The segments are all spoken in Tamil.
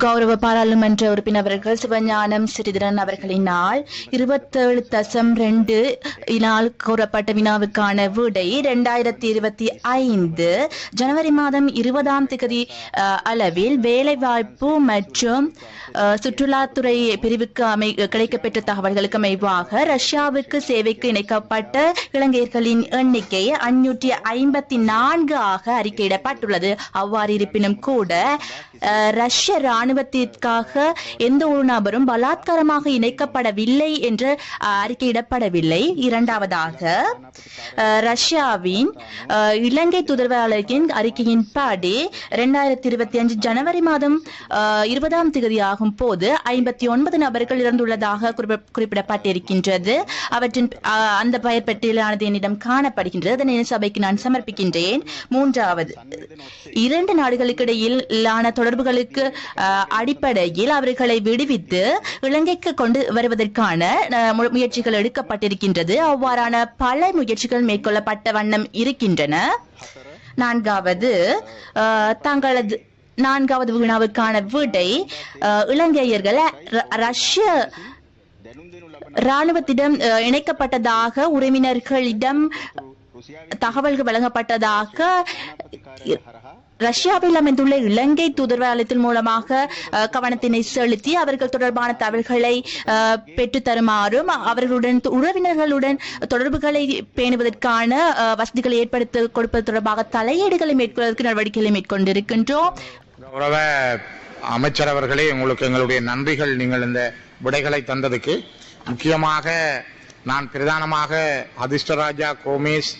கௌரவ பாராளுமன்ற உறுப்பினர் அவர்கள் சிவஞானம் சிறிதரன் அவர்களினால் இருபத்தேழு தசம் ரெண்டு இனால் கூறப்பட்ட வினாவுக்கான விடை இரண்டாயிரத்தி இருபத்தி ஐந்து ஜனவரி மாதம் இருபதாம் திகதி அஹ், அளவில் வேலைவாய்ப்பு மற்றும் சுற்றுலாத்துறை பிரிவுக்கு அமை கிடைக்கப்பெற்ற தகவல்களுக்கு அமைவாக ரஷ்யாவுக்கு சேவைக்கு இணைக்கப்பட்ட இலங்கையர்களின் எண்ணிக்கை அஞ்சூற்றி ஐம்பத்தி நான்கு ஆக அறிக்கையிடப்பட்டுள்ளது. அவ்வாறு இருப்பினும் கூட ரஷ்ய ராணுவ ராணுவத்திற்காக எந்த ஒரு நபரும் பலாத்காரமாக இணைக்கப்படவில்லை என்று அறிக்கையிடப்படவில்லை. இரண்டாவதாக ரஷ்யாவின் அஹ், இலங்கை தூதரவாளரின் அறிக்கையின்படி இரண்டாயிரத்தி இருபத்தி அஞ்சு ஜனவரி மாதம் இருபதாம் தேதி ஆகும் போது ஐம்பத்தி ஒன்பது நபர்கள் இறந்துள்ளதாக குறிப்பிடப்பட்டிருக்கின்றது. அவற்றின் அந்த பெயர் பட்டியலானது என்னிடம் காணப்படுகின்றது. அதனை சபைக்கு நான் சமர்ப்பிக்கின்றேன். மூன்றாவது இரண்டு நாடுகளுக்கு இடையிலான தொடர்புகளுக்கு அடிப்படையில் அவர்களை விடுவித்து இலங்கைக்கு கொண்டு வருவதற்கான அஹ், முயற்சிகள் எடுக்கப்பட்டிருக்கின்றது. அவ்வாறான பல முயற்சிகள் மேற்கொள்ளப்பட்ட வண்ணம் இருக்கின்றன. நான்காவது தங்களது நான்காவது வினாவுக்கான வீட்டை அஹ், இலங்கையர்கள் ரஷ்ய ராணுவத்திடம் அஹ், இணைக்கப்பட்டதாக உறவினர்களிடம் தகவல்கள் வழங்கப்பட்டதாக ரஷ்யாவில் அமைந்துள்ள இலங்கை தூதரவாலயத்தின் மூலமாக கவனத்தினை செலுத்தி அவர்கள் தொடர்பான தகவல்களை அஹ், தருமாறும் அவர்களுடன் உறவினர்களுடன் தொடர்புகளை பேணுவதற்கான வசதிகளை ஏற்படுத்த கொடுப்பது தொடர்பாக தலையீடுகளை மேற்கொள்வதற்கு நடவடிக்கைகளை மேற்கொண்டிருக்கின்றோம். கௌரவ அமைச்சர் அவர்களே உங்களுக்கு எங்களுடைய நன்றிகள். நீங்கள் இந்த விடைகளை தந்ததுக்கு முக்கியமாக நான் பிரதானமாக அதிர்ஷ்டராஜா கோமேஷ்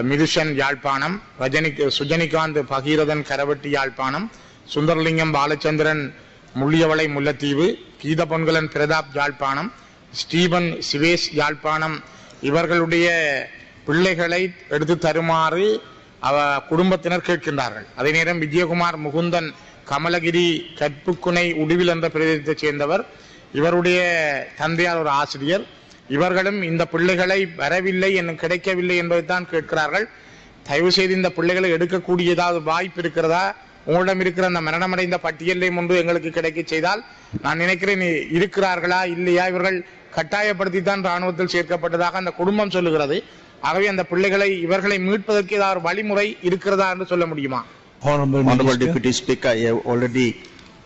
மிதுஷன் யாழ்ப்பாணம் ரஜனி சுஜனிகாந்த் பகீரதன் கரவட்டி யாழ்ப்பாணம் சுந்தரலிங்கம் பாலச்சந்திரன் முள்ளியவளை முல்லைத்தீவு கீத பொன்கலன் பிரதாப் யாழ்ப்பாணம் ஸ்டீபன் சிவேஷ் யாழ்ப்பாணம். இவர்களுடைய பிள்ளைகளை எடுத்து தருமாறு அவ குடும்பத்தினர் கேட்கின்றார்கள். அதே நேரம் விஜயகுமார் முகுந்தன் கமலகிரி கற்புக்குனை உடுவில் என்ற பிரதேசத்தைச் சேர்ந்தவர். இவருடைய தந்தையார் ஒரு ஆசிரியர். இவர்களும் இந்த பிள்ளைகளை வரவில்லை என்னும் கிடைக்கவில்லை என்பதைத்தான் கேட்கிறார்கள். தயவு செய்து இந்த பிள்ளைகளை எடுக்கக்கூடிய ஏதாவது வாய்ப்பு இருக்கிறதா? உங்களிடம் இருக்கிற அந்த மரணமடைந்த பட்டியலையும் ஒன்று எங்களுக்கு கிடைக்க செய்தால் நான் நினைக்கிறேன் இருக்கிறார்களா இல்லையா? இவர்கள் கட்டாயப்படுத்தித்தான் ராணுவத்தில் சேர்க்கப்பட்டதாக அந்த குடும்பம் சொல்லுகிறது. ஆகவே அந்த பிள்ளைகளை இவர்களை மீட்பதற்கு ஏதாவது வழிமுறை இருக்கிறதா என்று சொல்ல முடியுமா? Already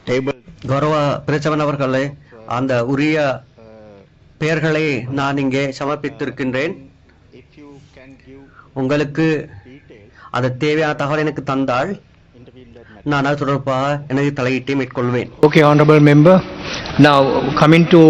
tabled. கௌரவ பிரச்சவன் அவர்களே அந்த உரிய பெயர்களை நான் இங்கே சமர்ப்பித்திருக்கின்றேன். உங்களுக்கு அது தேவையான தகவல் எனக்கு தந்தால் நான் அது தொடர்பாக எனது தலையீட்டை மேற்கொள்வேன். ஓகே ஆனரபிள் மெம்பர் நான் கமிங் டு